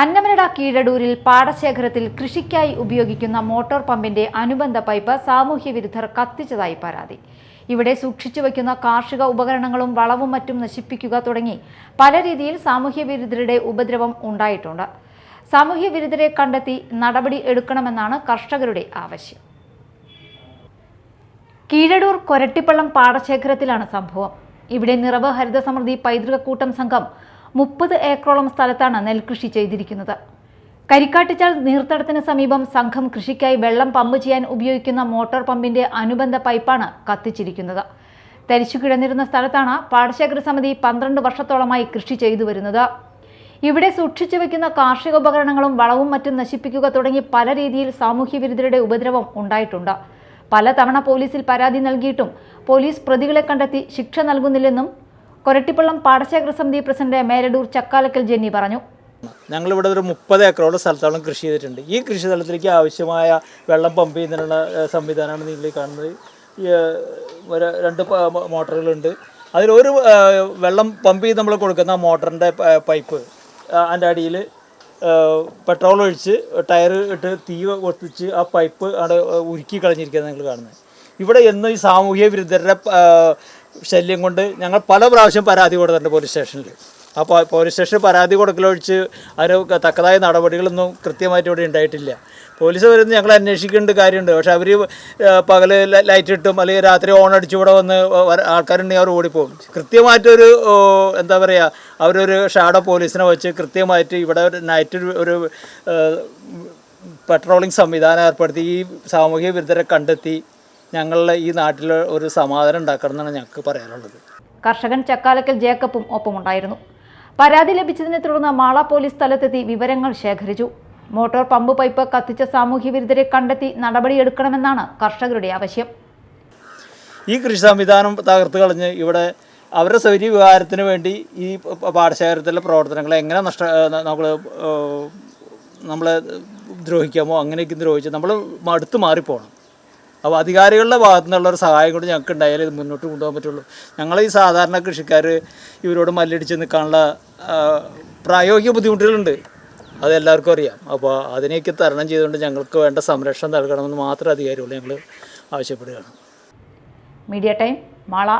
അന്നമനട കീഴടൂരിൽ പാടശേഖരത്തിൽ കൃഷിക്കായി ഉപയോഗിക്കുന്ന മോട്ടോർ പമ്പിന്റെ അനുബന്ധ പൈപ്പ് സാമൂഹ്യ വിരുദ്ധർ കത്തിച്ചതായി പരാതി. ഇവിടെ സൂക്ഷിച്ചു വയ്ക്കുന്ന കാർഷിക ഉപകരണങ്ങളും വളവും മറ്റും നശിപ്പിക്കുക തുടങ്ങി പല രീതിയിൽ സാമൂഹ്യ വിരുദ്ധരുടെ ഉപദ്രവം ഉണ്ടായിട്ടുണ്ട്. സാമൂഹ്യ വിരുദ്ധരെ കണ്ടെത്തി നടപടി എടുക്കണമെന്നാണ് കർഷകരുടെ ആവശ്യം. കീഴടൂർ കൊരട്ടിപ്പള്ളം പാടശേഖരത്തിലാണ് സംഭവം. ഇവിടെ നിറവ് ഹരിത സമൃദ്ധി പൈതൃകക്കൂട്ടം സംഘം മുപ്പത് ഏക്കറോളം സ്ഥലത്താണ് നെൽകൃഷി ചെയ്തിരിക്കുന്നത്. കരിക്കാട്ടിച്ചാൽ നീർത്തടത്തിന് സമീപം സംഘം കൃഷിക്കായി വെള്ളം പമ്പ് ചെയ്യാൻ ഉപയോഗിക്കുന്ന മോട്ടോർ പമ്പിന്റെ അനുബന്ധ പൈപ്പാണ് കത്തിച്ചിരിക്കുന്നത്. തരിച്ചു കിടന്നിരുന്ന സ്ഥലത്താണ് പാടശേഖര സമിതി പന്ത്രണ്ട് വർഷത്തോളമായി കൃഷി ചെയ്തു വരുന്നത്. ഇവിടെ സൂക്ഷിച്ചു വെക്കുന്ന കാർഷിക ഉപകരണങ്ങളും വളവും മറ്റും നശിപ്പിക്കുക തുടങ്ങി പല രീതിയിൽ സാമൂഹ്യ വിരുദ്ധരുടെ ഉപദ്രവം ഉണ്ടായിട്ടുണ്ട്. പല തവണ പോലീസിൽ പരാതി നൽകിയിട്ടും പോലീസ് പ്രതികളെ കണ്ടെത്തി ശിക്ഷ നൽകുന്നില്ലെന്നും കൊരട്ടിപ്പള്ളം പാടശേഖര സമിതി പ്രസിഡന്റ് മേരടൂർ ചക്കാലക്കൽ ജെന്നി പറഞ്ഞു. ഞങ്ങളിവിടെ ഒരു മുപ്പത് ഏക്കറോളം സ്ഥലത്തോളം കൃഷി ചെയ്തിട്ടുണ്ട്. ഈ കൃഷി സ്ഥലത്തിലേക്ക് ആവശ്യമായ വെള്ളം പമ്പ് ചെയ്യുന്നതിനുള്ള സംവിധാനമാണ് നിങ്ങൾ കാണുന്നത്. ഒരു രണ്ട് മോട്ടറുകളുണ്ട്. അതിലൊരു വെള്ളം പമ്പ് ചെയ്ത് നമ്മൾ കൊടുക്കുന്ന മോട്ടറിന്റെ പൈപ്പ് അതിന്റെ അടിയിൽ പെട്രോൾ ഒഴിച്ച് ടയർ ഇട്ട് തീ കൊത്തിച്ച് ആ പൈപ്പ് അവിടെ ഉരുക്കി കളഞ്ഞിരിക്കുന്നത് നിങ്ങൾ കാണുന്നത്. ഇവിടെ എന്നും ഈ സാമൂഹ്യ വിരുദ്ധരുടെ ശല്യം കൊണ്ട് ഞങ്ങൾ പല പ്രാവശ്യം പരാതി കൊടുത്തിട്ടുണ്ട് പോലീസ് സ്റ്റേഷനിൽ അപ്പോൾ പോലീസ് സ്റ്റേഷനിൽ പരാതി കൊടുക്കലൊഴിച്ച് അതിന് തക്കതായ നടപടികളൊന്നും കൃത്യമായിട്ട് ഇവിടെ ഉണ്ടായിട്ടില്ല. പോലീസ് വരുന്നത് ഞങ്ങൾ അന്വേഷിക്കേണ്ട കാര്യമുണ്ട്. പക്ഷേ അവർ പകൽ ലൈറ്റ് ഇട്ടും അല്ലെങ്കിൽ രാത്രി ഓൺ അടിച്ച് ഇവിടെ വന്ന് ആൾക്കാരുണ്ടെങ്കിൽ അവർ ഓടിപ്പോകും. കൃത്യമായിട്ടൊരു എന്താ പറയുക അവരൊരു ഷാഡോ പോലീസിനെ വെച്ച് കൃത്യമായിട്ട് ഇവിടെ നൈറ്റ് ഒരു പെട്രോളിംഗ് സംവിധാനം ഏർപ്പെടുത്തി ഈ സാമൂഹിക വിരുദ്ധരെ കണ്ടെത്തി ഞങ്ങളുടെ ഈ നാട്ടിൽ ഒരു സമാധാനം ഉണ്ടാക്കണം എന്നാണ് ഞങ്ങൾക്ക് പറയാനുള്ളത്. കർഷകൻ ചക്കാലക്കൽ ജേക്കബും ഒപ്പമുണ്ടായിരുന്നു. പരാതി ലഭിച്ചതിനെ തുടർന്ന് മാള പോലീസ് സ്ഥലത്തെത്തി വിവരങ്ങൾ ശേഖരിച്ചു. മോട്ടോർ പമ്പ് പൈപ്പ് കത്തിച്ച സാമൂഹ്യ വിരുദ്ധരെ കണ്ടെത്തി നടപടിയെടുക്കണമെന്നാണ് കർഷകരുടെ ആവശ്യം. ഈ കൃഷി സംവിധാനം തകർത്ത് കളഞ്ഞ് ഇവിടെ അവരുടെ സൗകര്യ വികാരത്തിന് വേണ്ടി ഈ പാടശേഖരത്തിലെ പ്രവർത്തനങ്ങളെ എങ്ങനെ നഷ്ട നമ്മൾ നമ്മളെ ദ്രോഹിക്കാമോ അങ്ങനെയൊക്കെ ദ്രോഹിച്ച് നമ്മൾ മടുത്ത് മാറിപ്പോകണം അപ്പോൾ അധികാരികളുടെ ഭാഗത്തു നിന്നുള്ള ഒരു സഹായം കൊണ്ട് ഞങ്ങൾക്ക് ഉണ്ടായാലേ ഇത് മുന്നോട്ട് കൊണ്ടുപോകാൻ പറ്റുള്ളൂ. ഞങ്ങൾ ഈ സാധാരണ കൃഷിക്കാർ ഇവരോട് മല്ലടിച്ച് നിൽക്കാനുള്ള പ്രായോഗിക ബുദ്ധിമുട്ടുകളുണ്ട്. അത് എല്ലാവർക്കും അറിയാം. അപ്പോൾ അതിനേക്ക് തരണം ചെയ്തുകൊണ്ട് ഞങ്ങൾക്ക് വേണ്ട സംരക്ഷണം നൽകണമെന്ന് മാത്രം അധികാരിയുള്ളൂ ഞങ്ങൾ ആവശ്യപ്പെടുകയാണ്. Media time Mala.